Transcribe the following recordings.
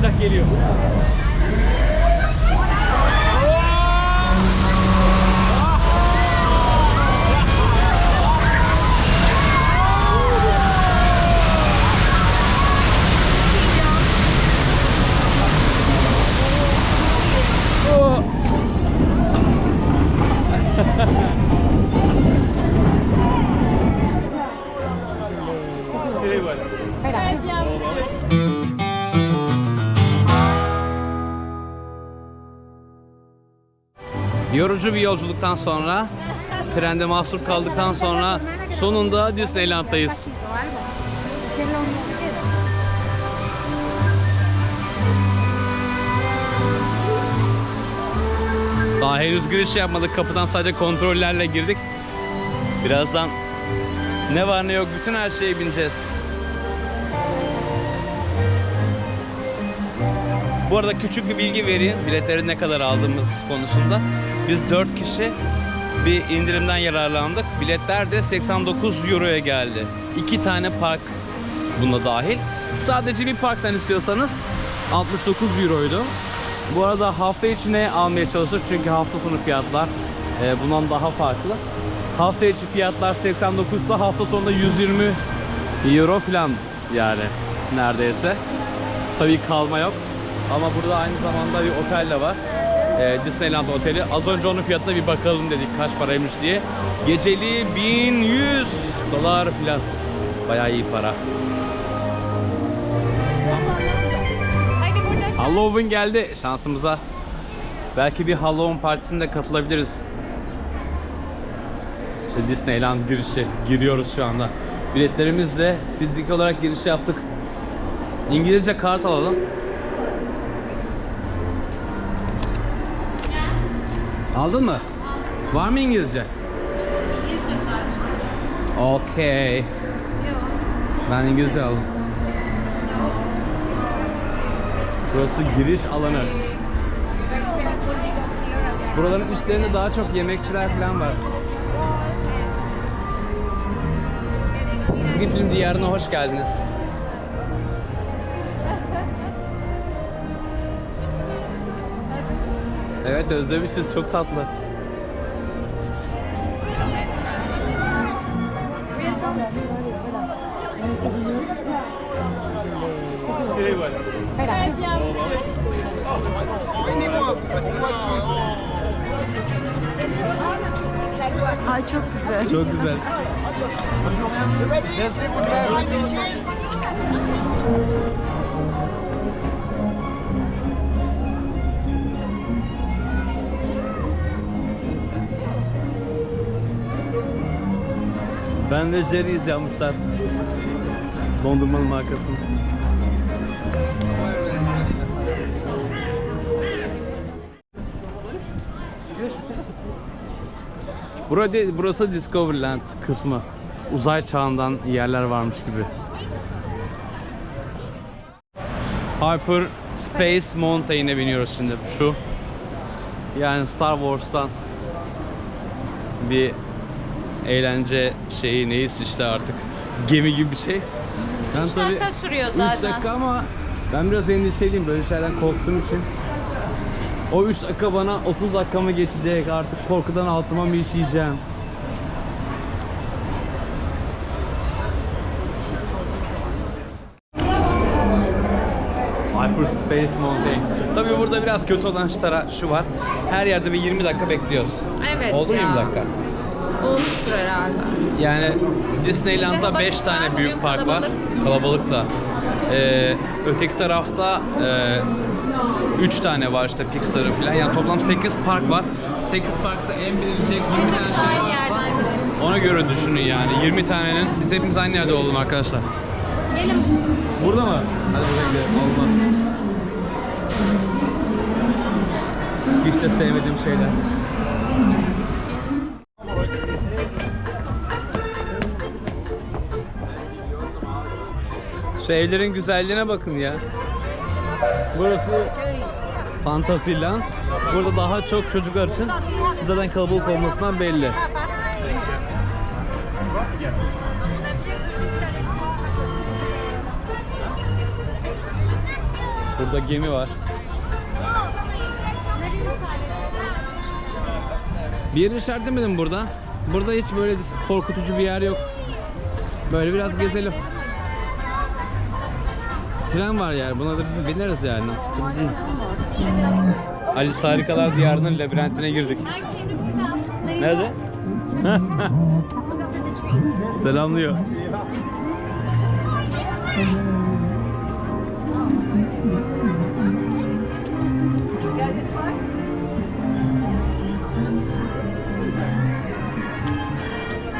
sıcak Yorucu bir yolculuktan sonra, trende mahsur kaldıktan sonra sonunda Disneyland'dayız. Daha henüz giriş yapmadık. Kapıdan sadece kontrollerle girdik. Birazdan ne var ne yok bütün her şeye bineceğiz. Bu arada küçük bir bilgi vereyim. Biletleri ne kadar aldığımız konusunda. Biz 4 kişi bir indirimden yararlandık. Biletler de 89 Euro'ya geldi. 2 tane park buna dahil. Sadece bir parktan istiyorsanız 69 Euro'ydu. Bu arada hafta içine almaya çalıştık çünkü hafta sonu fiyatlar e, bundan daha farklı. Hafta içi fiyatlar 89 ise hafta sonunda 120 Euro falan yani neredeyse. Tabii kalma yok. Ama burada aynı zamanda bir otel de var. Ee, Disneyland Oteli. Az önce onun fiyatına bir bakalım dedik kaç paraymış diye. Geceliği 1100 dolar falan. Bayağı iyi para. Halloween geldi şansımıza. Belki bir Halloween partisine katılabiliriz. İşte Disneyland girişi. Giriyoruz şu anda. Biletlerimizle fiziki olarak giriş yaptık. İngilizce kart alalım. Aldın mı? Var mı İngilizce? İngilizce sadece. Okey. Yok. Ben İngilizce aldım. Burası giriş alanı. Buraların üstlerinde daha çok yemekçiler falan var. Çizgi film diyarına hoş geldiniz. Evet özlemişiz çok tatlı. Ay çok güzel. Çok güzel. Ben de Jerry's yapmışlar. Dondurmanın markasını. Burada, burası Discoveryland kısmı. Uzay çağından yerler varmış gibi. Hyper Space Mountain'e biniyoruz şimdi. Şu. Yani Star Wars'tan bir eğlence şeyi neyse işte artık gemi gibi bir şey. Ben 3 dakika sürüyor 3 zaten. dakika ama ben biraz endişeliyim böyle şeylerden korktuğum için. O 3 dakika bana 30 dakika mı geçecek artık korkudan altıma mı işeyeceğim? Hyperspace Mountain. Tabii burada biraz kötü olan şu, şu var. Her yerde bir 20 dakika bekliyoruz. Evet Oldu ya. 20 dakika? Olmuştur herhalde. Yani Disneyland'da Merhaba, 5 tane büyük park var. kalabalık. Da. Ee, öteki tarafta 3 tane var işte Pixar'ın falan. Yani toplam 8 park var. 8 parkta en bilinecek 20 tane şey varsa ona göre düşünün yani. 20 tanenin biz hepimiz aynı yerde olalım arkadaşlar. Gelin. Burada mı? Hadi buraya gidelim. Olmaz. Hiç de sevmediğim şeyler. Şu evlerin güzelliğine bakın ya. Burası Fantasyland. Burada daha çok çocuklar için zaten kalabalık olmasından belli. Burada gemi var. Bir yeri işaretlemedim burada. Burada hiç böyle korkutucu bir yer yok. Böyle biraz gezelim. Tren var yani. Buna da bineriz yani. Sıkıntı değil. Alice Harikalar Diyarı'nın labirentine girdik. Nerede? Selamlıyor.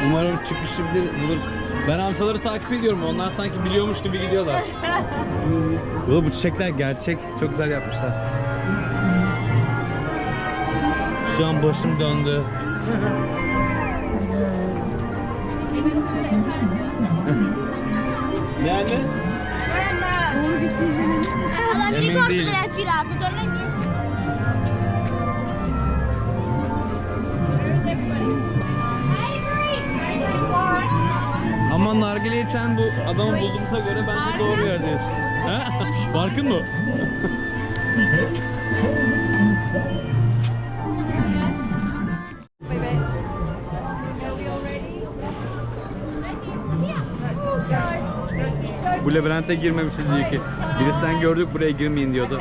Umarım çıkışı buluruz. Ben amcaları takip ediyorum. Onlar sanki biliyormuş gibi gidiyorlar. Yo, bu çiçekler gerçek. Çok güzel yapmışlar. Şu an başım döndü. Yani Allora, mi Emin ricordo değilim. dove ama nargile içen bu adamı bulduğumuza göre bence doğru yerdeyiz. Ha? Barkın mı? Bu labirente girmemişiz iyi ki. Birisinden gördük buraya girmeyin diyordu.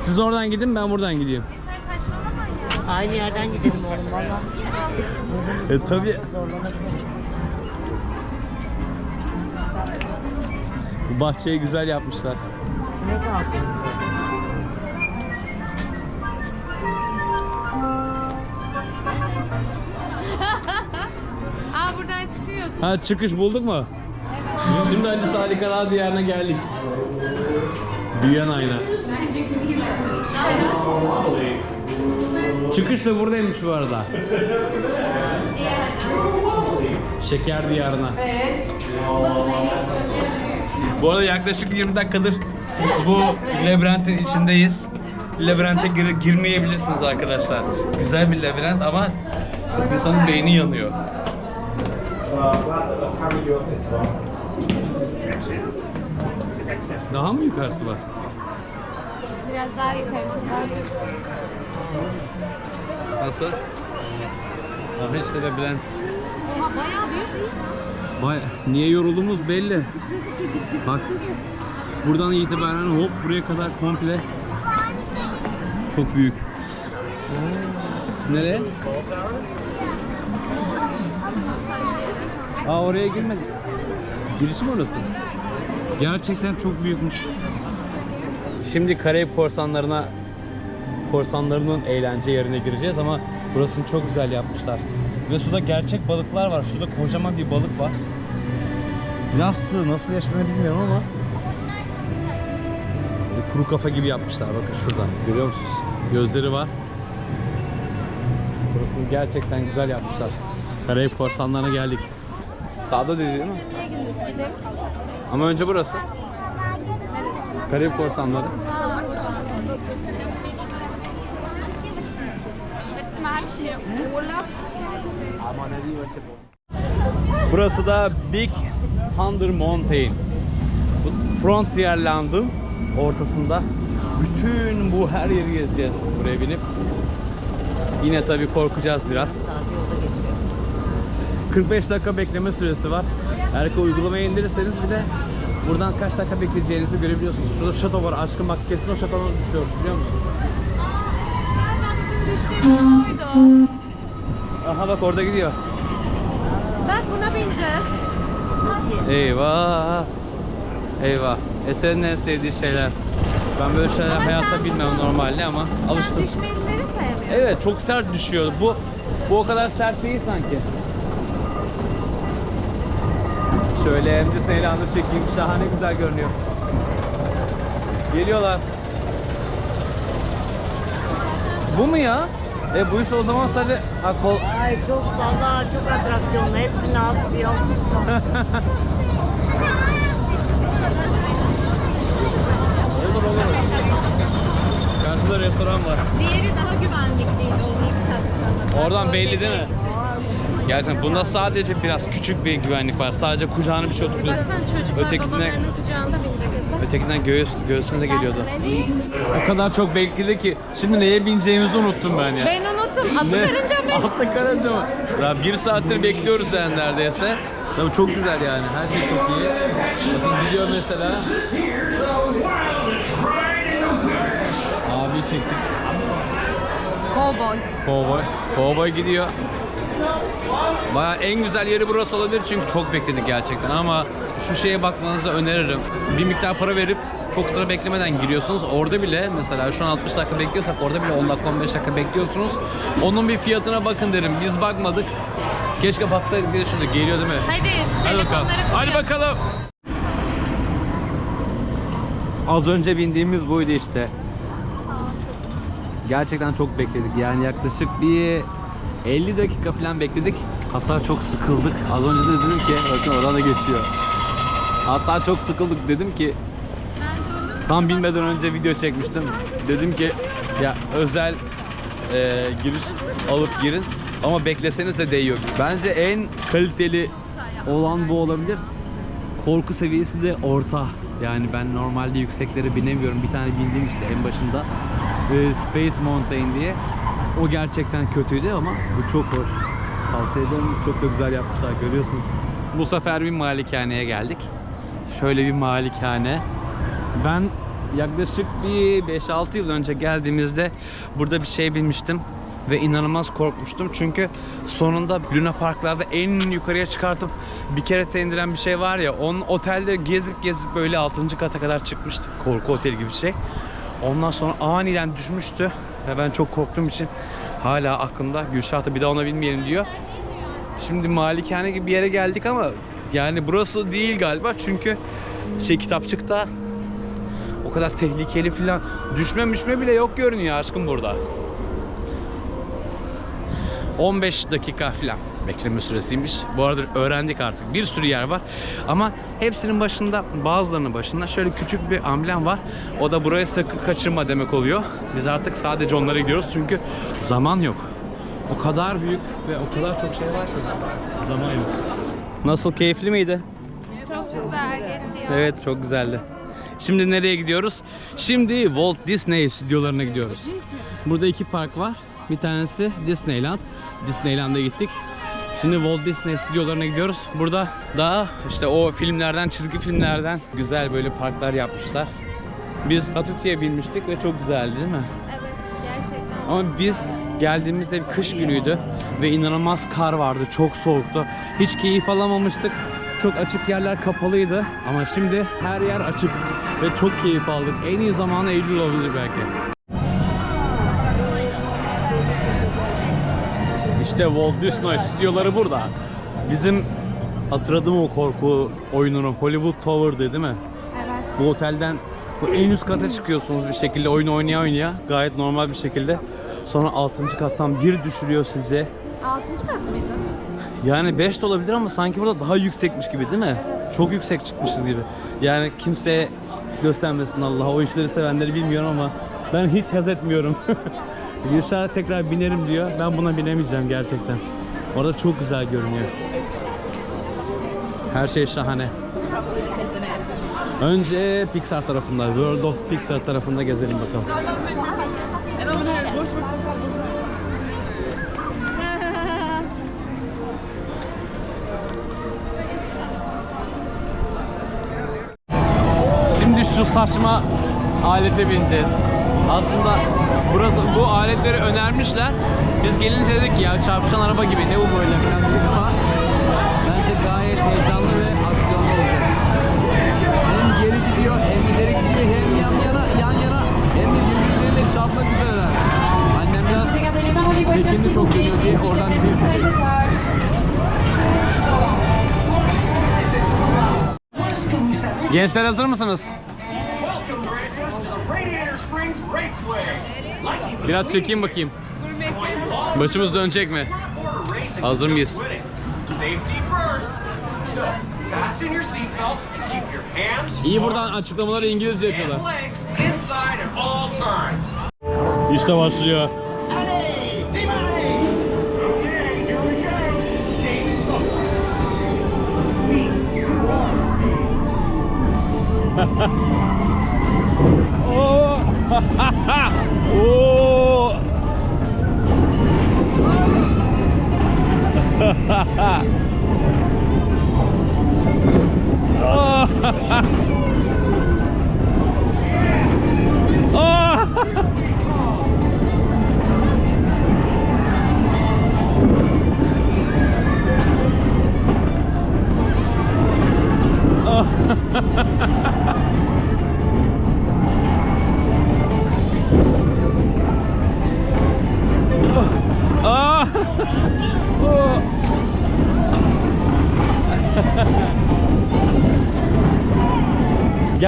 Siz oradan gidin ben buradan gideyim. Aynı yerden gidelim oğlum valla. E tabi. Bu bahçeyi güzel yapmışlar. Sinek altı. Aa buradan çıkıyorsun. Ha çıkış bulduk mu? Şimdi Ali Salikalar Diyarı'na geldik. Büyüyen ayna. Çıkış da buradaymış bu arada. Şeker diyarına. Bu arada yaklaşık 20 dakikadır bu labirentin içindeyiz. Labirente gir- girmeyebilirsiniz arkadaşlar. Güzel bir labirent ama insanın beyni yanıyor. Daha mı yukarısı var? Biraz daha yukarısı var. Nasıl? Aha işte labirent. Oha bayağı büyük. Vay, niye yorulduğumuz belli. Bak. Buradan itibaren hop buraya kadar komple çok büyük. Nereye? Aa oraya girmedik. Girişi mi orası? Gerçekten çok büyükmüş. Şimdi Karayip korsanlarına korsanlarının eğlence yerine gireceğiz ama burasını çok güzel yapmışlar. Ve suda gerçek balıklar var. Şurada kocaman bir balık var. Biraz sığ nasıl yaşadığını bilmiyorum ama böyle kuru kafa gibi yapmışlar bakın şuradan görüyor musunuz? Gözleri var. Burasını gerçekten güzel yapmışlar. Karayip korsanlarına geldik. Sağda dedi değil mi? Ama önce burası. Karayip korsanları. Burası da Big Thunder Mountain. Bu Frontier Land'ın ortasında. Bütün bu her yeri gezeceğiz buraya binip. Yine tabii korkacağız biraz. Sadece yolda geçiyor. 45 dakika bekleme süresi var. Eğer uygulamayı indirirseniz bir de buradan kaç dakika bekleyeceğinizi görebiliyorsunuz. Şurada şato var. Aşkım bak kesin o şatona düşüyoruz biliyor musun? Galiba bizim düştüğümüz oydu. Aha bak orada gidiyor. Bak buna bineceğiz. Eyvah. Eyvah. Eser'in en sevdiği şeyler. Ben böyle şeyler Ama hayatta sen bilmem bunu- normalde ama Sen alıştım. düşmeyenleri sevmiyorsun. Evet çok sert düşüyor. Bu bu o kadar sert değil sanki. Şöyle hem de Seylan'ı çekeyim. Şahane güzel görünüyor. Geliyorlar. Bu mu ya? E buysa o zaman sadece ha, kol... Ay çok valla çok atraksiyonlu. Hepsini asıyor. Olur olur. Karşıda restoran var. Diğeri daha güvenlikliydi. Onu bir tatlı. Oradan belli değil mi? Gerçekten bunda sadece biraz küçük bir güvenlik var. Sadece kucağını bir çocuk. Baksana çocuklar Ötekinden- babalarının kucağında binecek Efe. Ötekinden göğüs, göğsüne geliyordu. O kadar çok bekledi ki şimdi neye bineceğimizi unuttum ben ya. Ben unuttum. Atlı Ne? karınca mı? Atlı karınca mı? Ya bir saattir bekliyoruz yani neredeyse. Tabii çok güzel yani. Her şey çok iyi. Bakın gidiyor mesela. Abi çektik. Cowboy. Cowboy. Cowboy gidiyor. Baya en güzel yeri burası olabilir çünkü çok bekledik gerçekten ama şu şeye bakmanızı öneririm. Bir miktar para verip çok sıra beklemeden giriyorsunuz. Orada bile mesela şu an 60 dakika bekliyorsak orada bile 10 dakika 15 dakika bekliyorsunuz. Onun bir fiyatına bakın derim. Biz bakmadık. Keşke baksaydık diye düşündük. Geliyor değil mi? Hadi, Hadi bakalım. telefonları Hadi bakalım. Az önce bindiğimiz buydu işte. Gerçekten çok bekledik. Yani yaklaşık bir 50 dakika falan bekledik. Hatta çok sıkıldık. Az önce de dedim ki bakın oradan da geçiyor. Hatta çok sıkıldık dedim ki tam binmeden önce video çekmiştim. Dedim ki ya özel e, giriş alıp girin ama bekleseniz de değiyor. Bence en kaliteli olan bu olabilir. Korku seviyesi de orta. Yani ben normalde yükseklere binemiyorum. Bir tane bindim işte en başında. Ee, Space Mountain diye. O gerçekten kötüydü ama bu çok hoş. Tavsiye ederim. Çok da güzel yapmışlar görüyorsunuz. Bu sefer bir malikaneye geldik. Şöyle bir malikane. Ben yaklaşık bir 5-6 yıl önce geldiğimizde burada bir şey bilmiştim ve inanılmaz korkmuştum çünkü sonunda Luna Parklarda en yukarıya çıkartıp bir kere indiren bir şey var ya onun otelde gezip gezip böyle 6. kata kadar çıkmıştık korku oteli gibi bir şey. Ondan sonra aniden düşmüştü ve ben çok korktuğum için hala aklımda Gülşah da bir daha ona binmeyelim diyor. Şimdi malikane gibi bir yere geldik ama yani burası değil galiba çünkü şey kitapçıkta o kadar tehlikeli falan düşme müşme bile yok görünüyor aşkım burada. 15 dakika falan bekleme süresiymiş. Bu arada öğrendik artık. Bir sürü yer var. Ama hepsinin başında, bazılarının başında şöyle küçük bir amblem var. O da burayı sakın kaçırma demek oluyor. Biz artık sadece onlara gidiyoruz çünkü zaman yok. O kadar büyük ve o kadar çok şey var ki zaman yok. Nasıl keyifli miydi? Çok güzel geçiyor. Evet çok güzeldi. Şimdi nereye gidiyoruz? Şimdi Walt Disney stüdyolarına gidiyoruz. Burada iki park var. Bir tanesi Disneyland. Disneyland'a gittik. Şimdi Walt Disney stüdyolarına gidiyoruz. Burada daha işte o filmlerden, çizgi filmlerden güzel böyle parklar yapmışlar. Biz Atatürk'e binmiştik ve çok güzeldi değil mi? Evet gerçekten. Ama biz geldiğimizde bir kış günüydü ve inanılmaz kar vardı. Çok soğuktu. Hiç keyif alamamıştık. Çok açık yerler kapalıydı. Ama şimdi her yer açık ve çok keyif aldık. En iyi zamanı Eylül olabilir belki. İşte Walt Disney stüdyoları burada. Bizim hatırladığım o korku oyununu Hollywood Tower'dı değil mi? Evet. Bu otelden bu en üst kata çıkıyorsunuz bir şekilde oyun oynaya oynaya gayet normal bir şekilde. Sonra 6. kattan bir düşürüyor sizi. Altıncı kat mıydı? Yani 5 de olabilir ama sanki burada daha yüksekmiş gibi değil mi? Çok yüksek çıkmışız gibi. Yani kimseye göstermesin Allah. O işleri sevenleri bilmiyorum ama ben hiç haz etmiyorum. Gülşah tekrar binerim diyor. Ben buna binemeyeceğim gerçekten. Orada çok güzel görünüyor. Her şey şahane. Önce Pixar tarafında, World of Pixar tarafında gezelim bakalım. Şimdi şu saçma alete bineceğiz. Aslında burası bu aletleri önermişler. Biz gelince dedik ki ya çarpışan araba gibi ne bu böyle falan dedik ama bence gayet heyecanlı ve aksiyonlu olacak. Hem geri gidiyor hem ileri gidiyor hem yan yana yan yana hem de birbirleriyle çarpmak üzereler. Annem biraz çekindi çok geliyor diye oradan bizi izleyecek. Gençler hazır mısınız? Biraz çekeyim bakayım. Başımız dönecek mi? Hazır mıyız? İyi buradan açıklamaları İngilizce yapıyorlar. İşte başlıyor. Ha ha. we go.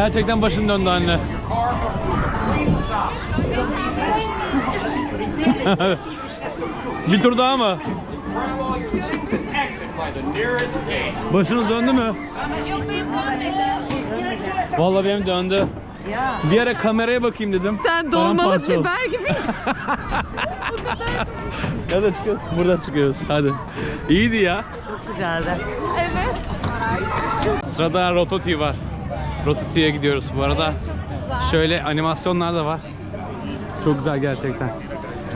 Gerçekten başım döndü anne. Bir tur daha mı? Başınız döndü mü? Vallahi benim döndü. Bir ara kameraya bakayım dedim. Sen dolmalık biber gibi. Nerede çıkıyoruz? Burada çıkıyoruz. Hadi. İyiydi ya. Çok güzeldi. evet. Sırada Rotoти var. Rototi'ye gidiyoruz bu arada. Şöyle animasyonlar da var. Çok güzel gerçekten.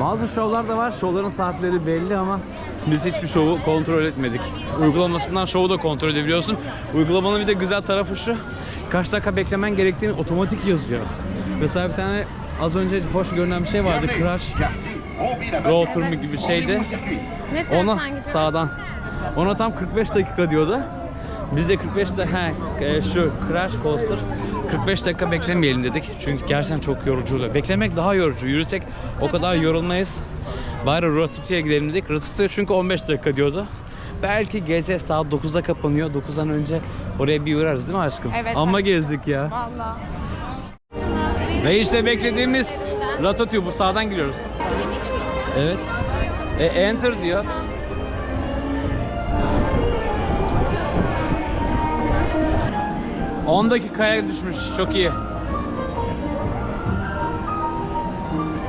Bazı şovlar da var. Şovların saatleri belli ama biz hiçbir şovu kontrol etmedik. Uygulamasından şovu da kontrol edebiliyorsun. Uygulamanın bir de güzel tarafı şu. Kaç dakika beklemen gerektiğini otomatik yazıyor. Mesela bir tane az önce hoş görünen bir şey vardı. Crash Road Tour gibi bir şeydi. Ona sağdan. Ona tam 45 dakika diyordu. Biz de 45 dakika he, şu crash coaster 45 dakika beklemeyelim dedik. Çünkü gerçekten çok yorucu oluyor. Beklemek daha yorucu. Yürüsek o kadar yorulmayız. Bari Rototi'ye gidelim dedik. Rototi çünkü 15 dakika diyordu. Belki gece saat 9'da kapanıyor. 9'dan önce oraya bir uğrarız değil mi aşkım? Evet, Amma aşkım. gezdik ya. Valla. Ve işte beklediğimiz Ratatouille bu sağdan giriyoruz. Evet. E, enter diyor. ...10 dakikaya düşmüş. Çok iyi.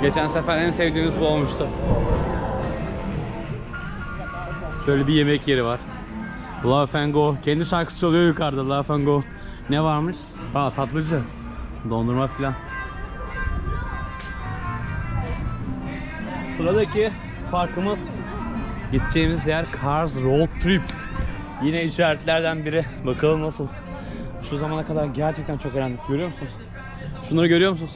Geçen sefer en sevdiğimiz bu olmuştu. Şöyle bir yemek yeri var. Love and Go. Kendi şarkısı çalıyor yukarıda. Love and Go. Ne varmış? Aa tatlıcı. Dondurma filan. Sıradaki parkımız gideceğimiz yer Cars Road Trip. Yine işaretlerden biri. Bakalım nasıl. Şu zamana kadar gerçekten çok öğrendik. Görüyor musunuz? Şunları görüyor musunuz?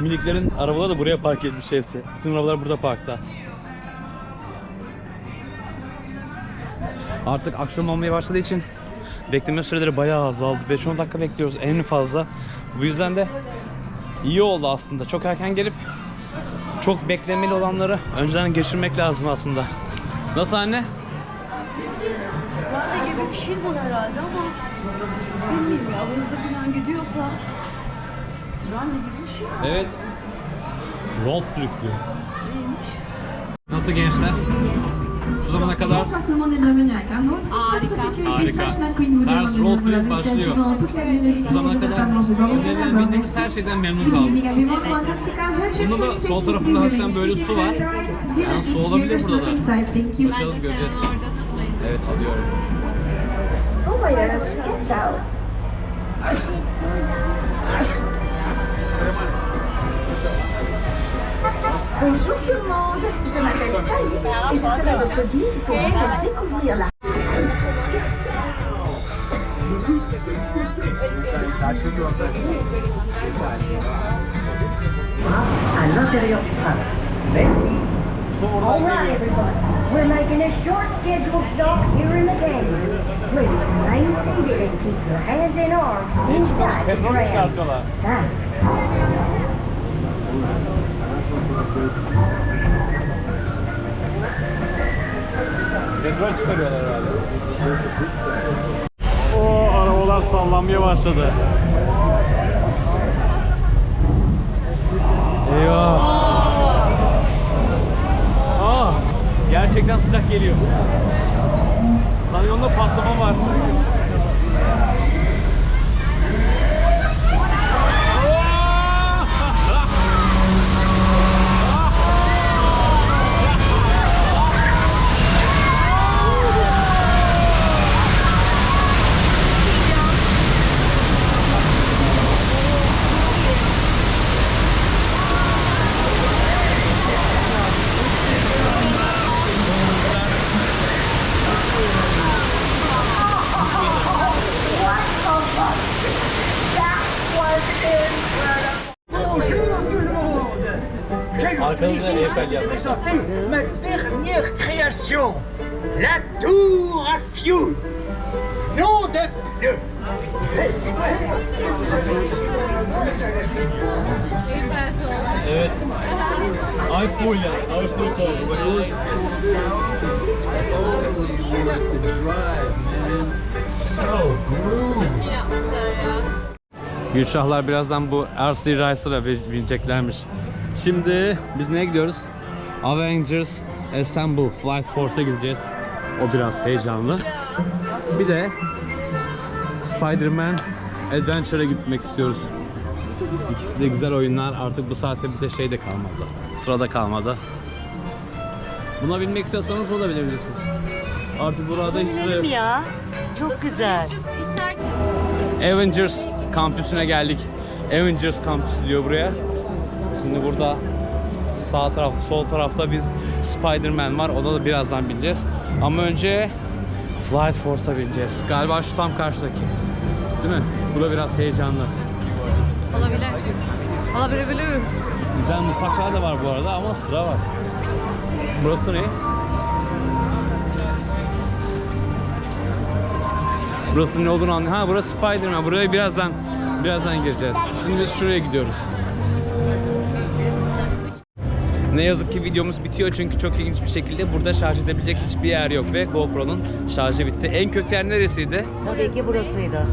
Miniklerin arabaları da buraya park etmiş hepsi. Bütün arabalar burada parkta. Artık akşam olmaya başladığı için bekleme süreleri bayağı azaldı. 5-10 dakika bekliyoruz en fazla. Bu yüzden de iyi oldu aslında. Çok erken gelip çok beklemeli olanları önceden geçirmek lazım aslında. Nasıl anne? Gibi bir şey var herhalde ama bilmiyorum ya aranızda falan gidiyorsa rally gibi bir şey var. Evet. Road trip diyor. Neymiş? Nasıl gençler? Şu zamana kadar. Harika. De Road Trip başlıyor. şu zamana kadar de bildiğimiz her şeyden memnun kaldık. Il y a également pour un petit car jouet Bunda da sol tarafında hafiften böyle su var. Yani su olabilir burada da. Thank you. Bakalım göreceğiz. Evet alıyorum. Voyage. Ciao. Bonjour tout le monde, je m'appelle Sally et je serai votre guide pour vous faire découvrir la... à l'intérieur du train. Merci. All right, everybody. We're making a short scheduled stop here in the canyon. Please remain seated and keep your hands and arms inside the tram. Thanks. Petrol çıkarıyorlar herhalde. O arabalar sallanmaya başladı. Eyvah. Aa, gerçekten sıcak geliyor. Kanyonda patlama var. Ma dernière création, la tour à fioul. Nom de pneu. Evet. Eiffel ya. Eiffel Gülşahlar birazdan bu RC Racer'a bin- bineceklermiş. Şimdi biz neye gidiyoruz? Avengers Assemble Flight Force'a gideceğiz. O biraz heyecanlı. Bir de Spider-Man Adventure'a gitmek istiyoruz. İkisi de güzel oyunlar. Artık bu saatte bir de şey de kalmadı. Sırada kalmadı. Buna binmek istiyorsanız buna binebilirsiniz. Artık burada hiç ya. Çok güzel. Avengers kampüsüne geldik. Avengers kampüsü diyor buraya. Şimdi burada sağ taraf, sol tarafta bir Spider-Man var. Ona da birazdan bineceğiz. Ama önce Flight Force'a bineceğiz. Galiba şu tam karşıdaki. Değil mi? Bu da biraz heyecanlı. olabilir. Olabilir bilir. Güzel mutfaklar da var bu arada ama sıra var. Burası ne? Burası ne olduğunu anlayamadım. Ha burası Spider-Man. Buraya birazdan birazdan gireceğiz. Şimdi biz şuraya gidiyoruz. Ne yazık ki videomuz bitiyor çünkü çok ilginç bir şekilde burada şarj edebilecek hiçbir yer yok ve GoPro'nun şarjı bitti. En kötü yer neresiydi? Tabii ki burasıydı.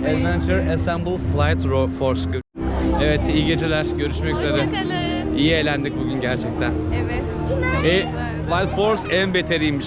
Adventure Assemble Flight Force. Evet iyi geceler. Görüşmek üzere. Hoşçakalın. İyi eğlendik bugün gerçekten. Evet. E. Flight Force en beteriymiş.